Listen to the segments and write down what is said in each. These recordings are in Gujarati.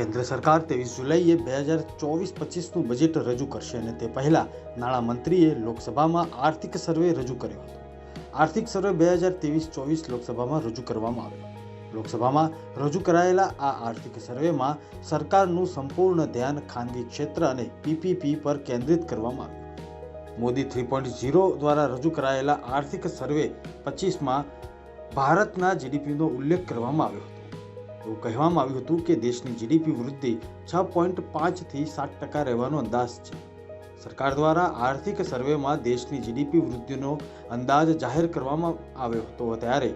કેન્દ્ર સરકાર ત્રેવીસ જુલાઈએ બે હજાર ચોવીસ પચીસનું બજેટ રજૂ કરશે અને તે પહેલાં નાણામંત્રીએ લોકસભામાં આર્થિક સર્વે રજૂ કર્યો હતો. આર્થિક સર્વે બે હજાર ત્રેવીસ ચોવીસ લોકસભામાં રજૂ કરવામાં આવ્યો. લોકસભામાં રજૂ કરાયેલા આ આર્થિક સર્વેમાં સરકારનું સંપૂર્ણ ધ્યાન ખાનગી ક્ષેત્ર અને પીપીપી પર કેન્દ્રિત કરવામાં આવ્યું. મોદી થ્રી પોઈન્ટ ઝીરો દ્વારા રજૂ કરાયેલા આર્થિક સર્વે પચીસમાં ભારતના જીડીપીનો ઉલ્લેખ કરવામાં આવ્યો હતો. એવું કહેવામાં આવ્યું હતું કે દેશની જીડીપી વૃદ્ધિ છ પોઈન્ટ પાંચથી સાત ટકા રહેવાનો અંદાજ છે. સરકાર દ્વારા આર્થિક સર્વેમાં દેશની જીડીપી વૃદ્ધિનો અંદાજ જાહેર કરવામાં આવ્યો હતો ત્યારે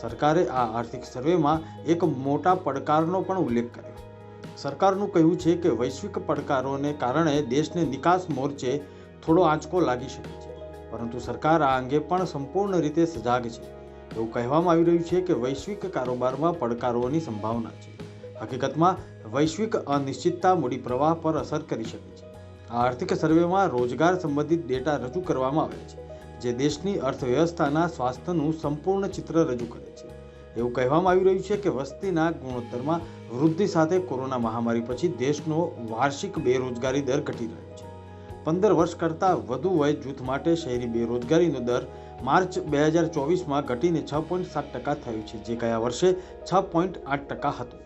સરકારે આ આર્થિક સર્વેમાં એક મોટા પડકારનો પણ ઉલ્લેખ કર્યો. સરકારનું કહેવું છે કે વૈશ્વિક પડકારોને કારણે દેશને નિકાસ મોરચે થોડો આંચકો લાગી શકે છે. પરંતુ સરકાર આ અંગે પણ સંપૂર્ણ રીતે સજાગ છે. એવું કહેવામાં આવી રહ્યું છે કે વૈશ્વિક કારોબારમાં પડકારોની સંભાવના છે. હકીકતમાં, વૈશ્વિક અનિશ્ચિતતા મૂડી પ્રવાહ પર અસર કરી શકે છે. આ આર્થિક સર્વેમાં રોજગાર સંબંધિત ડેટા રજૂ કરવામાં આવે છે, જે દેશની અર્થવ્યવસ્થાના સ્વાસ્થ્યનું સંપૂર્ણ ચિત્ર રજૂ કરે છે. એવું કહેવામાં આવી રહ્યું છે કે વસ્તીના ગુણોત્તરમાં વૃદ્ધિ સાથે કોરોના મહામારી પછી દેશનો વાર્ષિક બેરોજગારી દર ઘટી રહ્યો છે. પંદર વર્ષ કરતાં વધુ વય જૂથ માટે શહેરી બેરોજગારીનો દર માર્ચ બે હજાર ચોવીસમાં ઘટીને છ પોઈન્ટ સાત ટકા થયું છે, જે ગયા વર્ષે છ પોઈન્ટ આઠ ટકા હતો.